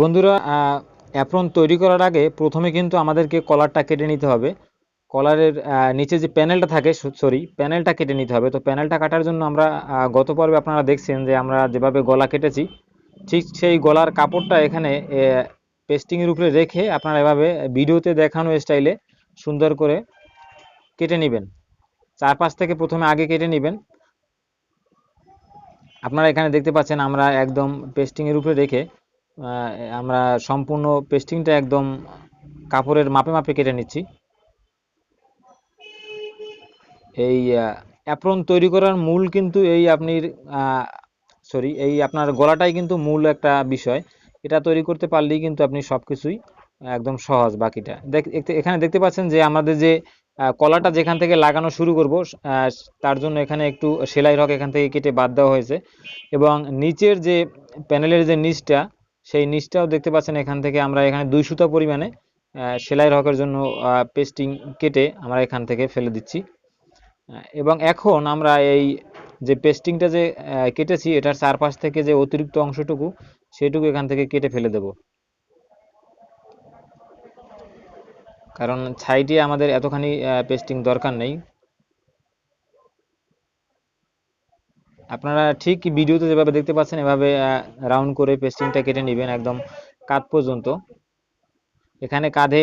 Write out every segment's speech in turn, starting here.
বন্ধুরা অ্যাপ্রন তৈরি করার আগে প্রথমে কিন্তু আমাদেরকে কলারটা কেটে নিতে হবে। কলারের নিচে যে প্যানেলটা থাকে সরি প্যানেলটা কেটে নিতে হবে। তো প্যানেলটা কাটার জন্য আমরা গত পর্বে আপনারা দেখছেন যে আমরা যেভাবে গলা কেটেছি, ঠিক সেই গলার কাপড়টা এখানে পেস্টিংয়ের উপরে রেখে আপনারা এভাবে ভিডিওতে দেখানো স্টাইলে সুন্দর করে কেটে নেবেন। চারপাশ থেকে প্রথমে আগে কেটে নেবেন। আপনারা এখানে দেখতে পাচ্ছেন আমরা একদম পেস্টিংয়ের উপরে রেখে আমরা সম্পূর্ণ পেস্টিংটা একদম কাপড়ের মাপে মাপে কেটে নিচ্ছি। এই অ্যাপ্রন তৈরি করার মূল কিন্তু এই আপনি সরি এই আপনার গলাটাই কিন্তু মূল একটা বিষয়। এটা তৈরি করতে পারলেই কিন্তু আপনি সব কিছুই একদম সহজ বাকিটা। এখানে দেখতে পাচ্ছেন যে আমাদের যে কলাটা যেখান থেকে লাগানো শুরু করব তার জন্য এখানে একটু সেলাই রক এখান থেকে কেটে বাদ দেওয়া হয়েছে। এবং নিচের যে প্যানেলের যে নিচটা সেই নিচটাও দেখতে পাচ্ছেন, এখান থেকে আমরা এখানে দুই সুতা পরিমাণে সেলাই রকের জন্য পেস্টিং কেটে আমরা এখান থেকে ফেলে দিচ্ছি। এবং এখন আমরা এই যে পেস্টিংটা যে কেটেছি, এটার চারপাশ থেকে যে অতিরিক্ত অংশটুকু, সেটুকু এখান থেকে কেটে ফেলে দেব। কারণ সাইডে আমাদের এতখানি পেস্টিং দরকার নেই। আপনারা ঠিক ভিডিওতে যেভাবে দেখতে পাচ্ছেন, এভাবে রাউন্ড করে পেস্টিংটা কেটে নেবেন একদম কাঁধ পর্যন্ত। এখানে কাঁধে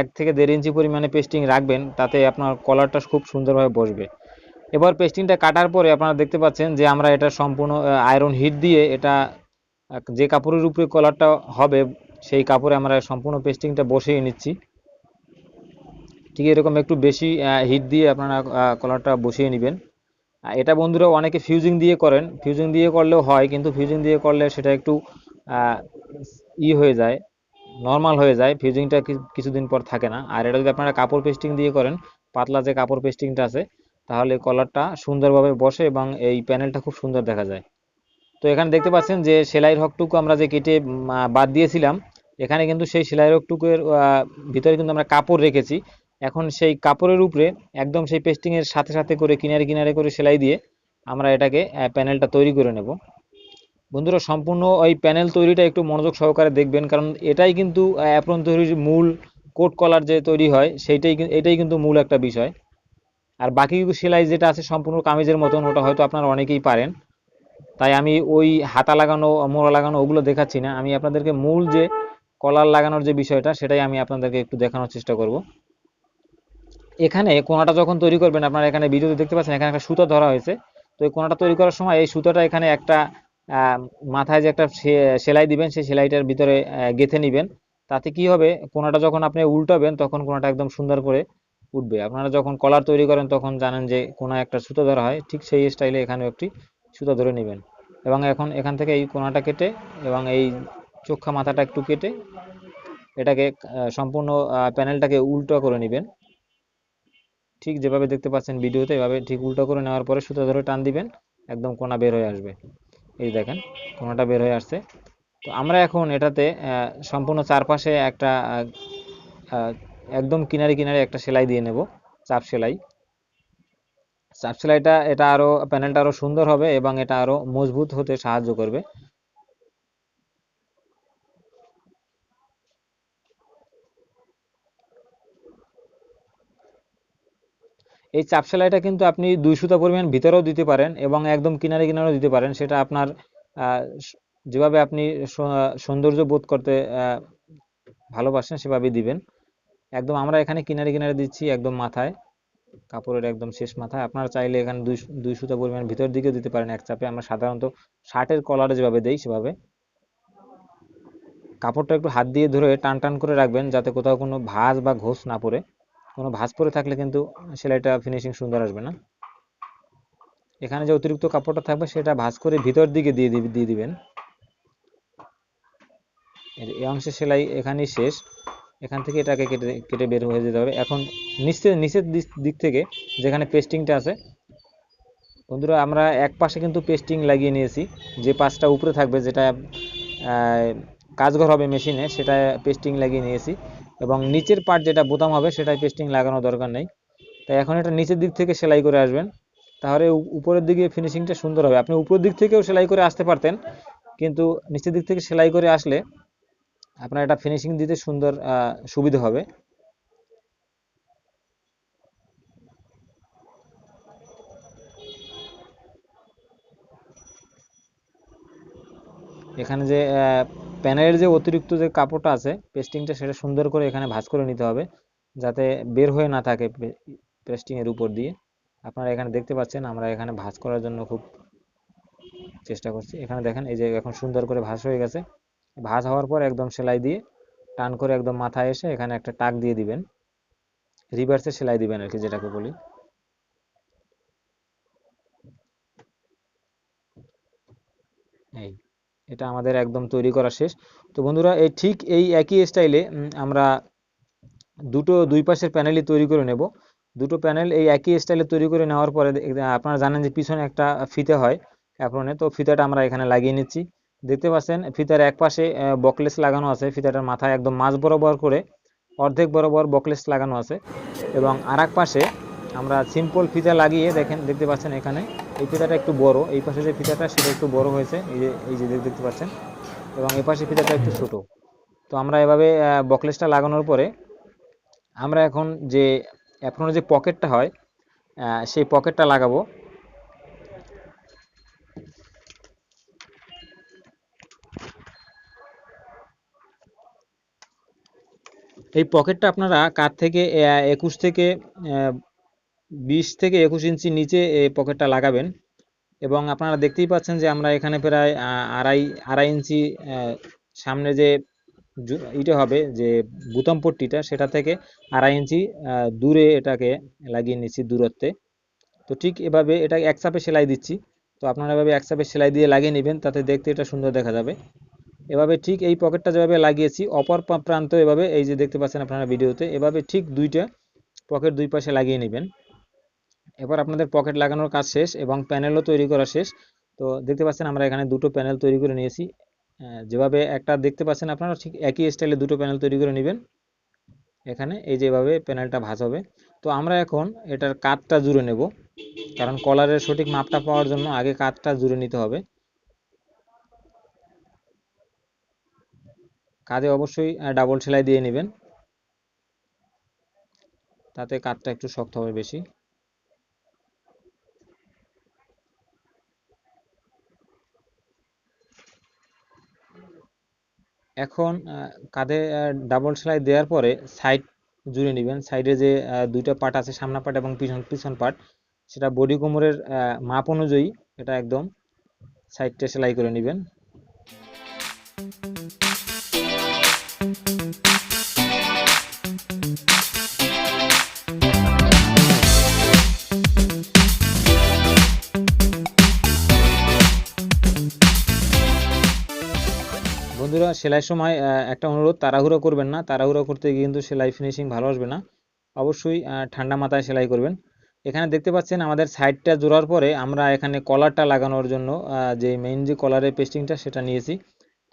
এক থেকে দেড় ইঞ্চি পরিমাণে পেস্টিং রাখবেন, তাতে আপনার কলারটা খুব সুন্দরভাবে বসবে। এবার পেস্টিংটা কাটার পরে আপনারা দেখতে পাচ্ছেন যে আমরা এটা সম্পূর্ণ আয়রন হিট দিয়ে এটা যে কাপড়ের উপরে কলারটা হবে, সেই কাপড়ে আমরা সম্পূর্ণ পেস্টিংটা বসিয়ে নিচ্ছি। ঠিক এরকম একটু বেশি হিট দিয়ে আপনারা কলারটা বসিয়ে নেবেন। এটা বন্ধুরা অনেকে ফিউজিং দিয়ে করেন। ফিউজিং দিয়ে করলেও হয়, কিন্তু ফিউজিং দিয়ে করলে সেটা একটু ই হয়ে যায় নর্মাল হয়ে যায়। ফিউজিংটা কিছুদিন পর থাকে না। আর এটা যদি আপনারা কাপড় পেস্টিং দিয়ে করেন, পাতলা যে কাপড় পেস্টিংটা আছে, তাহলে কলারটা সুন্দরভাবে বসে এবং এই প্যানেলটা খুব সুন্দর দেখা যায়। তো এখানে দেখতে পাচ্ছেন যে সেলাইয়ের হকটুকু আমরা যে কেটে বাদ দিয়েছিলাম, এখানে কিন্তু সেই সেলাইয়ের হকটুকুর ভিতরে কিন্তু আমরা কাপড় রেখেছি। এখন সেই কাপড়ের উপরে একদম সেই পেস্টিং এর সাথে সাথে করে কিনারে কিনারে করে সেলাই দিয়ে আমরা এটাকে প্যানেলটা তৈরি করে নেব। বন্ধুরা, সম্পূর্ণ ওই প্যানেল তৈরিটা একটু মনোযোগ সহকারে দেখবেন, কারণ এটাই কিন্তু অ্যাপ্রন তৈরির মূল কোট কলার যে তৈরি হয়, সেইটাই এটাই কিন্তু মূল একটা বিষয়। আর বাকি সেলাই যেটা আছে সম্পূর্ণ কামিজের মতন, ওটা হয়তো আপনারা অনেকেই পারেন। তাই আমি ওই হাতা লাগানো, মোড়া লাগানো, ওগুলো দেখাচ্ছি না। আমি আপনাদেরকে মূল যে কলার লাগানোর যে বিষয়টা, সেটাই আমি আপনাদেরকে একটু দেখানোর চেষ্টা করব। এখানে কোনাটা যখন তৈরি করবেন, আপনারা এখানে ভিডিওতে দেখতে পাচ্ছেন, এখানে একটা সুতা ধরা হয়েছে। তো এই কোনাটা তৈরি করার সময় এই সুতাটা এখানে একটা মাথায় যে একটা সেলাই দিবেন, সেই সেলাইটার ভিতরে গেঁথে নেবেন। তাতে কি হবে, কোনাটা যখন আপনি উল্টাবেন, তখন কোনাটা একদম সুন্দর করে উঠবে। আপনারা যখন কলার তৈরি করেন, তখন জানেন যে কোনায় একটা সুতো ধরা হয়। ঠিক সেই স্টাইলে এখানে একটি সুতো ধরে নেবেন। এবং এখন এখান থেকে এই কোনাটা কেটে এবং এই চোখা মাথাটা একটু কেটে এটাকে সম্পূর্ণ প্যানেলটাকে উল্টো করে নেবেন। ঠিক যেভাবে দেখতে পাচ্ছেন ভিডিওতে, এভাবে ঠিক উল্টো করে নেওয়ার পরে সুতো ধরে টান দিবেন, একদম কোনা বের হয়ে আসবে। এই দেখেন, কোনাটা বের হয়ে আসছে। তো আমরা এখন এটাতে সম্পূর্ণ চারপাশে একটা একদম কিনারে কিনারে একটা সেলাই দিয়ে নেব, চাপ সেলাই। চাপ সেলাইটা, এটা আরও, প্যানেলটা আরও সুন্দর হবে এবং এটা আরও মজবুত হতে সাহায্য করবে। এই চাপ সেলাইটা কিন্তু আপনি দুই সুতা পরিমাণ ভিতরেও দিতে পারেন এবং একদম কিনারে কিনারেও দিতে পারেন। সেটা আপনার যেভাবে আপনি সৌন্দর্য বোধ করতে ভালোবাসেন সেভাবেই দিবেন। একদম আমরা এখানে কিনারে কিনারে দিচ্ছি একদম মাথায়, কাপড়ের একদম শেষ মাথায়। আপনারা চাইলে এখানে দুই দুই সুতা পরিমাণ ভিতর দিকেও দিতে পারেন এক চাপে। আমরা সাধারণত শার্টের কলারে যেভাবে দেই সেভাবে। কাপড়টা একটু হাত দিয়ে ধরে টান টান করে রাখবেন যাতে কোথাও কোনো ভাঁজ বা ঘোষ না পড়ে। কোনো ভাঁজ পড়ে থাকলে কিন্তু সেলাইটা ফিনিশিং সুন্দর আসবে না। এখানে যে অতিরিক্ত কাপড়টা থাকবে সেটা ভাঁজ করে ভিতর দিকে দিয়ে দিয়ে দিবেন। এই অংশের সেলাই এখানেই শেষ। এখান থেকে এটাকে কেটে কেটে বের হয়ে যেতে হবে। এখন নিচে, নিচের দিক- থেকে যেখানে পেস্টিংটা আছে, বন্ধুরা আমরা এক পাশে কিন্তু পেস্টিং লাগিয়ে নিয়েছি। যে পাশটা উপরে থাকবে যেটা কাজঘর হবে মেশিনে সেটা পেস্টিং লাগিয়ে নিয়েছি। এবং নিচের পার্ট যেটা বোতাম হবে সেটাই পেস্টিং লাগানো দরকার নেই। তাই এখন এটা নিচের দিক থেকে সেলাই করে আসবেন। তাহলে উপরের দিকে ফিনিশিংটা সুন্দর হবে। আপনি উপরের দিক থেকেও সেলাই করে আসতে পারতেন, কিন্তু নিচের দিক থেকে সেলাই করে আসলে আপনার এটা ফিনিশিং দিতে সুন্দর সুবিধা হবে। এখানে যে প্যানেলের যে অতিরিক্ত যে কাপড়টা আছে পেস্টিংটা সেটা সুন্দর করে এখানে ভাঁজ করে নিতে হবে, যাতে বের হয়ে না থাকে পেস্টিং এর উপর দিয়ে। আপনারা এখানে দেখতে পাচ্ছেন, আমরা এখানে ভাঁজ করার জন্য খুব চেষ্টা করছি। এখানে দেখেন, এই যে এখন সুন্দর করে ভাঁজ হয়ে গেছে। ভাঁজ হওয়ার পর একদম সেলাই দিয়ে টান করে একদম মাথায় এসে এখানে একটা টাক দিয়ে দিবেন। রিভার্সে সেলাই দিবেন আর কি, যেটাকে বলি। এই। এটা আমাদের একদম তৈরি করা শেষ। তো বন্ধুরা, এই ঠিক এই একই স্টাইলে আমরা দুটো দুই পাশের প্যানেলই তৈরি করে নেব। দুটো প্যানেল এই একই স্টাইলে তৈরি করে নেওয়ার পরে আপনারা জানেন যে পিছনে একটা ফিতে হয় অ্যাপ্রনে তো ফিতাটা আমরা এখানে লাগিয়ে নিচ্ছি। দেখতে পাচ্ছেন, ফিতার এক পাশে বকলেস লাগানো আছে। ফিতাটার মাথায় একদম মাঝ বরাবর করে অর্ধেক বরাবর বকলেস লাগানো আছে। এবং আর পাশে আমরা সিম্পল ফিতা লাগিয়ে দেখেন, দেখতে পাচ্ছেন এখানে এই ফিতাটা একটু বড়, এই পাশে যে ফিতাটা সেটা একটু বড় হয়েছে, এই যে এই যে দেখ- দেখতে পাচ্ছেন। এবং এই পাশে ফিতাটা একটু ছোট। তো আমরা এভাবে বকলেসটা লাগানোর পরে আমরা এখন যে অ্যাপ্রনের যে পকেটটা হয় সেই পকেটটা লাগাবো। এই পকেটটা আপনারা কাঠ থেকে একুশ থেকে বিশ থেকে একুশ ইঞ্চি নিচে এই পকেটটা লাগাবেন এবং আপনারা দেখতেই পাচ্ছেন যে আমরা এখানে প্রায় আড়াই আড়াই ইঞ্চি সামনে যে ইটা হবে যে বুতাম পট্টিটা সেটা থেকে আড়াই ইঞ্চি দূরে এটাকে লাগিয়ে নিচ্ছি দূরত্বে। তো ঠিক এভাবে এটা এক চাপে সেলাই দিচ্ছি। তো আপনারা এভাবে এক চাপে সেলাই দিয়ে লাগিয়ে নেবেন তাতে দেখতে এটা সুন্দর দেখা যাবে। এভাবে ঠিক এই পকেটটা যেভাবে লাগিয়েছি, অপর প্রান্ত এভাবে এই যে দেখতে পাচ্ছেন আপনারা ভিডিওতে, এভাবে ঠিক দুইটা পকেট দুই পাশে লাগিয়ে নেবেন। এবার আপনাদের পকেট লাগানোর কাজ শেষ এবং প্যানেলও তৈরি করা শেষ। তো দেখতে পাচ্ছেন আমরা এখানে দুটো প্যানেল তৈরি করে নিয়েছি। যেভাবে একটা দেখতে পাচ্ছেন আপনারা, ঠিক একই স্টাইলে দুটো প্যানেল তৈরি করে নেবেন। এখানে এই যেভাবে প্যানেলটা ভাঁজ হবে। তো আমরা এখন এটার কাতটা জুড়ে নেব, কারণ কলারের সঠিক মাপটা পাওয়ার জন্য আগে কাতটা জুড়ে নিতে হবে। কাঁধে অবশ্যই ডাবল সেলাই দিয়ে নেবেন। তাতে কাতটা একটু শক্ত হবে বেশি। এখন কাঁধে ডাবল সেলাই দেওয়ার পরে সাইড জুড়ে নেবেন। সাইডে যে দুইটা পার্ট আছে, সামনা পার্ট এবং পিছন পিছন পার্ট সেটা বডি কোমরের মাপ অনুযায়ী এটা একদম সাইডটা সেলাই করে নেবেন। সেলাই সময় একটা অনুরোধ, তাড়াহুড়ো করবেন না। তাড়াহুড়ো করতে গিয়ে কিন্তু সেলাই ফিনিশিং ভালো আসবে না। অবশ্যই ঠান্ডা মাথায় সেলাই করবেন। এখানে দেখতে পাচ্ছেন আমাদের সাইডটা জোড়ার পরে আমরা এখানে কলারটা লাগানোর জন্য যে মেইন যে কলারের পেস্টিংটা সেটা নিয়েছি।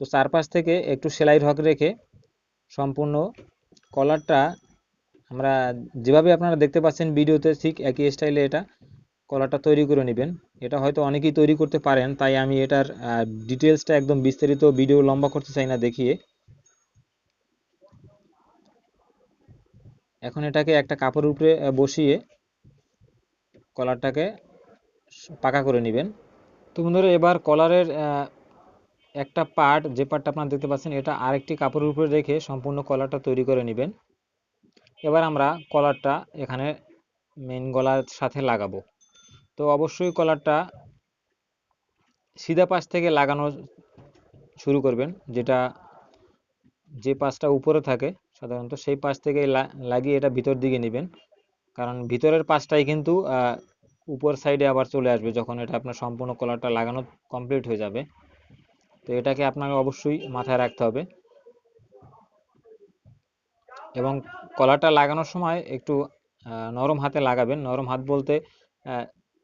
তো চারপাশ থেকে একটু সেলাই রক রেখে সম্পূর্ণ কলারটা আমরা যেভাবে আপনারা দেখতে পাচ্ছেন ভিডিওতে ঠিক একই স্টাইলে এটা। কলারটা তৈরি করে নেবেন। এটা হয়তো অনেকেই তৈরি করতে পারেন, তাই আমি এটার ডিটেলসটা একদম বিস্তারিত ভিডিও লম্বা করতে চাই না, দেখিয়ে। এখন এটাকে একটা কাপড়ের উপরে বসিয়ে কলারটাকে পাকা করে নেবেন। তো বন্ধুরা, এবার কলারের একটা পার্ট যে পার্টটা আপনারা দেখতে পাচ্ছেন, এটা আরেকটি কাপড়ের উপরে রেখে সম্পূর্ণ কলারটা তৈরি করে নেবেন। এবার আমরা কলারটা এখানে মেন গলার সাথে লাগাবো। তো অবশ্যই কলারটা সিধা পাশ থেকে লাগানো শুরু করবেন, যেটা যে পাশটা উপরে থাকে সাধারণত সেই পাশ থেকে লাগিয়ে এটা ভিতর দিকে নেবেন। কারণ ভিতরের পাশটাই কিন্তু উপর সাইডে আবার চলে আসবে যখন এটা আপনার সম্পূর্ণ কলারটা লাগানো কমপ্লিট হয়ে যাবে। তো এটাকে আপনাকে অবশ্যই মাথায় রাখতে হবে। এবং কলারটা লাগানোর সময় একটু নরম হাতে লাগাবেন। নরম হাত বলতে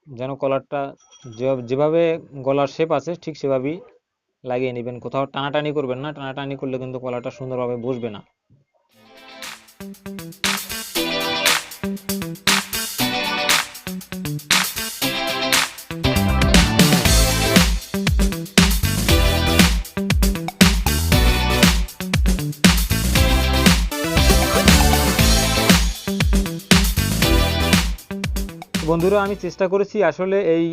যেন কলারটা যেভাবে গলার শেপ আছে, ঠিক সেভাবেই লাগিয়ে নেবেন। কোথাও টানাটানি করবেন না। টানাটানি করলে কিন্তু কলারটা সুন্দরভাবে বসবে না। বন্ধুরা, আমি চেষ্টা করেছি আসলে এই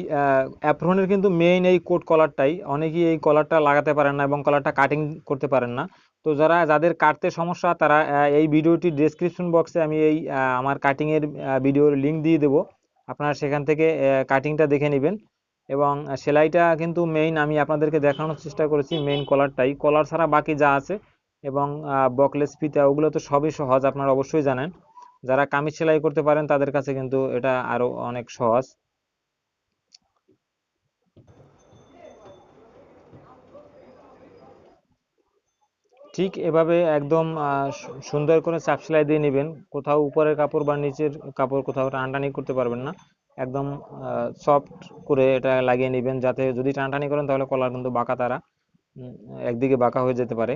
অ্যাপ্রনের কিন্তু মেইন এই কোট কলারটাই অনেকেই এই কলারটা লাগাতে পারেন না এবং কলারটা কাটিং করতে পারেন না। তো যারা, যাদের কাটতে সমস্যা, তারা এই ভিডিওটি ডেসক্রিপশন বক্সে আমি এই আমার কাটিংয়ের ভিডিওর লিঙ্ক দিয়ে দেবো। আপনারা সেখান থেকে কাটিংটা দেখে নেবেন এবং সেলাইটা কিন্তু মেইন আমি আপনাদেরকে দেখানোর চেষ্টা করেছি মেইন কলারটাই কলার ছাড়া বাকি যা আছে এবং বকলেস ফিতা, ওগুলো তো সবই সহজ, আপনারা অবশ্যই জানেন। যারা কামিজ সেলাই করতে পারেন, তাদের কাছে কিন্তু এটা আরও অনেক সহজ। ঠিক এভাবে একদম সুন্দর করে চাপ সেলাই দিয়ে নেবেন। কোথাও উপরের কাপড় বা নিচের কাপড় কোথাও টানাটানি করতে পারবেন না। একদম সফট করে এটা লাগিয়ে নেবেন যাতে যদি টানটানি করেন তাহলে কলার কিন্তু বাঁকা তারা একদিকে বাঁকা হয়ে যেতে পারে।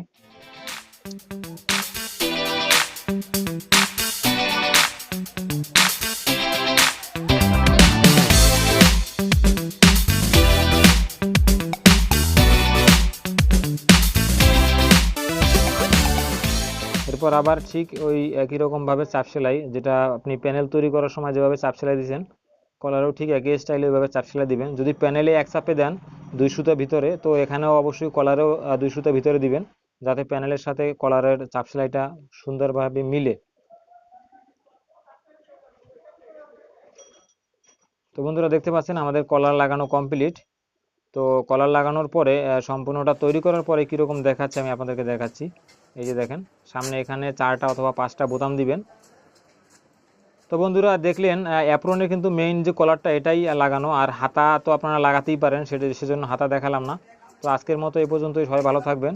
এরপর আবার ঠিক ওই একই রকম ভাবে চাপ সেলাই, যেটা আপনি প্যানেল তৈরি করার সময় যেভাবে চাপ সেলাই দিয়েছেন কলারও ঠিক একই স্টাইলে ওইভাবে চাপ সেলাই দিবেন। যদি প্যানেলে এক চাপে দেন দুই সুতা ভিতরে, তো এখানেও অবশ্যই কলারও দুই সুতা ভিতরে দিবেন, যাতে প্যানেলের সাথে কলারের চাপ সেলাইটা সুন্দরভাবে মিলে। তো বন্ধুরা দেখতে পাচ্ছেন আমাদের কলার লাগানো কমপ্লিট তো কলার লাগানোর পরে সম্পূর্ণটা তৈরি করার পরে কীরকম দেখাচ্ছে আমি আপনাদেরকে দেখাচ্ছি। এই যে দেখেন, সামনে এখানে চারটা অথবা পাঁচটা বোতাম দিবেন। তো বন্ধুরা দেখলেন অ্যাপ্রনের কিন্তু মেইন যে কলারটা, এটাই লাগানো। আর হাতা তো আপনারা লাগাতেই পারেন, সেটা সেজন্য হাতা দেখালাম না। তো আজকের মতো এই পর্যন্তই, সবাই ভালো থাকবেন।